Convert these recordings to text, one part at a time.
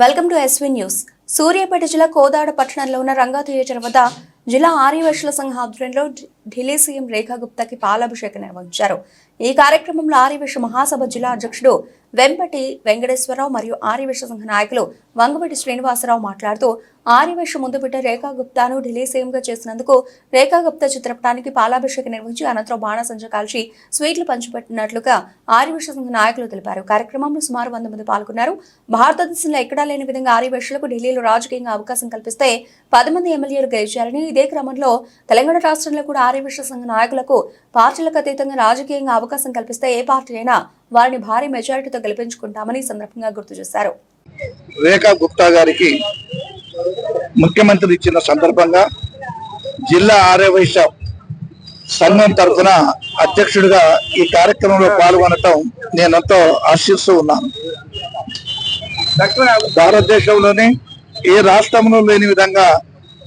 Welcome to SV news. Suryapet జిల్లా కోదాడ పట్టణంలో ఉన్న రంగా థియేటర్ వద్ద జిల్లా ఆర్యవైశ్యుల సంఘ ఆధ్వర్యంలో ఢిల్లీ సీఎం రేఖా గుప్తాకి పాలాభిషేకం నిర్వహించారు. ఈ కార్యక్రమంలో ఆర్యవైశ్య మహాసభ జిల్లా అధ్యక్షుడు వెంపటి వెంకటేశ్వరరావు మరియు ఆర్యవేశ సంఘ నాయకులు వంగవటి శ్రీనివాసరావు మాట్లాడుతూ ఆర్యవేశ ముందు బిడ్డ రేఖా గుప్తాను ఢిల్లీ సీఎంగా చేసినందుకు రేఖా గుప్తా చిత్రపటానికి పాలాభిషేకం నిర్వహించి అనంతరం బాణసంచ కాల్చి స్వీట్లు పంచిపెట్టినట్లుగా ఆర్యవేశ సంఘ నాయకులు తెలిపారు. కార్యక్రమంలో సుమారు వంద మంది పాల్గొన్నారు. భారతదేశంలో ఎక్కడా లేని విధంగా ఆర్యవేశలకు ఢిల్లీలో రాజకీయంగా అవకాశం కల్పిస్తే పది మంది ఎమ్మెల్యేలు గెలిచారని ఇదే క్రమంలో తెలంగాణ రాష్ట్రంలో కూడా ఆర్యవేశ సంఘ నాయకులకు పార్టీలకు అతీతంగా రాజకీయంగా అవకాశం కల్పిస్తే ఏ పార్టీ అయినా వారిని భారీ మెజారిటీతో గెలిపించుకుంటామని సందర్భంగా గుర్తు చేశారు. రేఖా గుప్తా గారికి ముఖ్యమంత్రి ఇచ్చిన సందర్భంగా జిల్లా ఆర్యవైశ్య సంఘం తరఫున అధ్యక్షుడిగా ఈ కార్యక్రమంలో పాల్గొనటం నేనెంతో ఆశిస్తూ ఉన్నాను. భారతదేశంలోనే ఏ రాష్ట్రంలో లేని విధంగా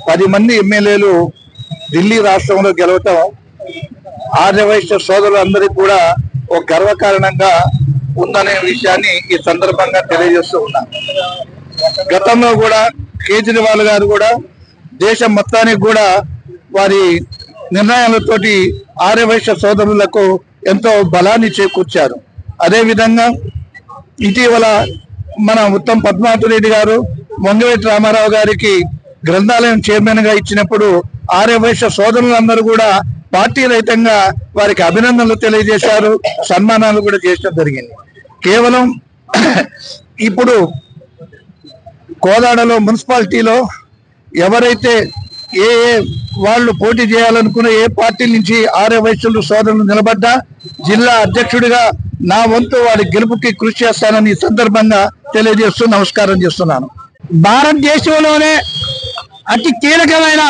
పది మంది ఎమ్మెల్యేలు ఢిల్లీ రాష్ట్రంలో గెలవటం ఆర్యవైశ్య సోదరులందరికీ కూడా ఒక గర్వకారణంగా ఉందనే విషయాన్ని ఈ సందర్భంగా తెలియజేస్తూ ఉన్నా. గతంలో కూడా కేజ్రీవాల్ గారు కూడా దేశం మొత్తానికి కూడా వారి నిర్ణయాలతోటి ఆర్యవైశ్య సోదరులకు ఎంతో బలాన్ని చేకూర్చారు. అదేవిధంగా ఇటీవల మన ఉత్తమ్ పద్మావతిరెడ్డి గారు మొంగవేటి రామారావు గారికి గ్రంథాలయం చైర్మన్గా ఇచ్చినప్పుడు ఆర్యవైశ్య సోదరులందరూ కూడా పార్టీ రహితంగా వారికి అభినందనలు తెలియజేశారు సన్మానాలు కూడా చేయడం జరిగింది. కేవలం ఇప్పుడు కోదాడలో మున్సిపాలిటీలో ఎవరైతే ఏ ఏ వాళ్ళు పోటీ చేయాలనుకున్న ఏ పార్టీ నుంచి ఆర్య వయసులు సోదరులు నిలబడ్డా జిల్లా అధ్యక్షుడిగా నా వంతు వారి గెలుపుకి కృషి చేస్తానని ఈ సందర్భంగా తెలియజేస్తూ నమస్కారం చేస్తున్నాను. భారతదేశంలోనే అతి కీలకమైన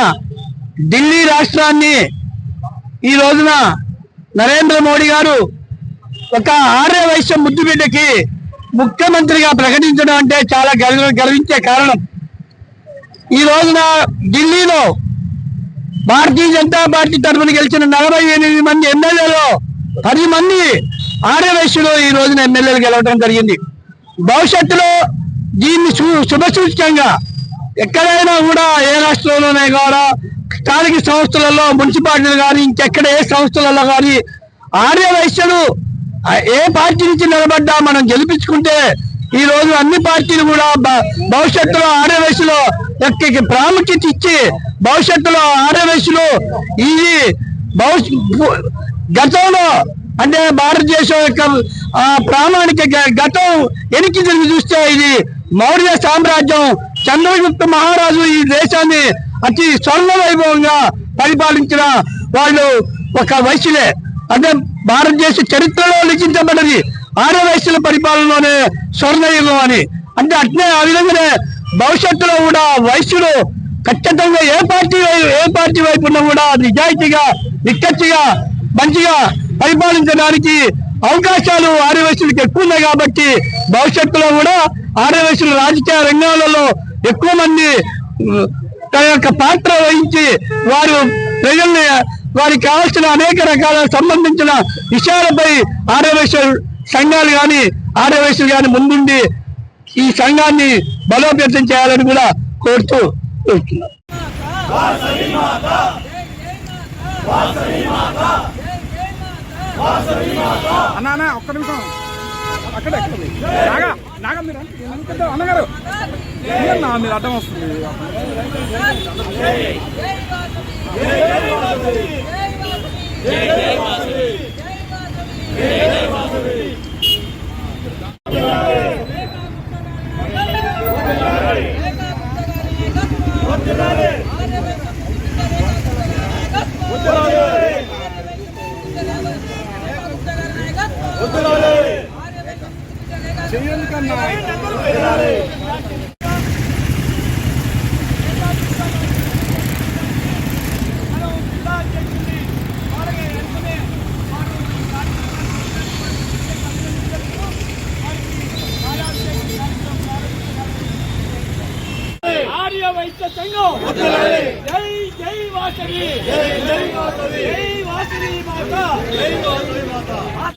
ఢిల్లీ రాష్ట్రాన్ని ఈ రోజున నరేంద్ర మోడీ గారు ఒక ఆర్య వైశ్య ముద్దుబిడ్డకి ముఖ్యమంత్రిగా ప్రకటించడం అంటే చాలా గర్వ గర్వించే కారణం. ఈ రోజున ఢిల్లీలో భారతీయ జనతా పార్టీ తరఫున గెలిచిన నలభై ఎనిమిది మంది ఎమ్మెల్యేలో పది మంది ఆర్య వైశ్యులు ఈ రోజున ఎమ్మెల్యేలు గెలవడం జరిగింది. భవిష్యత్తులో దీన్ని శుభ శుభసూచకంగా ఎక్కడైనా కూడా ఏ రాష్ట్రంలోనే కూడా స్థానిక సంస్థలలో మున్సిపాలిటీలు కానీ ఇంకెక్కడ ఏ సంస్థలలో కానీ ఆర్య వైశ్యులు ఏ పార్టీ నుంచి నిలబడ్డా మనం గెలిపించుకుంటే ఈ రోజు అన్ని పార్టీలు కూడా భవిష్యత్తులో ఆర్య వయసులో యొక్క ప్రాముఖ్యత ఇచ్చి భవిష్యత్తులో ఆర్య ఇది గతంలో అంటే భారతదేశం యొక్క ప్రామాణిక గతం ఎనికి తిరిగి చూస్తే ఇది మౌర్య సామ్రాజ్యం చంద్రగుప్త మహారాజు ఈ దేశాన్ని అతి స్వర్ణ వైభవంగా పరిపాలించిన వాళ్ళు ఒక వయసులే. అంటే భారతదేశ చరిత్రలో లిఖించబడ్డది. ఆర్య వయసుల పరిపాలనలోనే స్వర్ణయుగం అని. అంటే అట్నే ఆ విధంగానే భవిష్యత్తులో కూడా వైశ్యులు ఖచ్చితంగా ఏ పార్టీ ఏ పార్టీ వైపు ఉన్నా కూడా నిజాయితీగా నిక్కచ్చిగా మంచిగా పరిపాలించడానికి అవకాశాలు ఆర్యవైశ్యులకు ఎక్కువ ఉన్నాయి కాబట్టి భవిష్యత్తులో కూడా ఆర్యవైశ్యులు రాజకీయ రంగాలలో ఎక్కువ మంది తన యొక్క పాత్ర వహించి వారు ప్రజల్ని వారికి కావాల్సిన అనేక రకాల సంబంధించిన విషయాలపై ఆర్యవైశ్య సంఘాలు కానీ ఆర్యవైశ్యులు కానీ ముందుండి ఈ సంఘాన్ని బలోపేతం చేయాలని కూడా కోరుతూ కోరుతున్నారు ఒక్క నిమిషం. అక్కడ. నాగా నాగా మీరు ఎందుకంటే అన్నగారు. ఏమన్నా మీరు అడ్డం వస్తుంది? జై జై చెయ్యండి కన్నా. ఆర్య వైశ్య సంఘం. జై జై వాసవి. జై వాసవి. జై వాసవి మాత.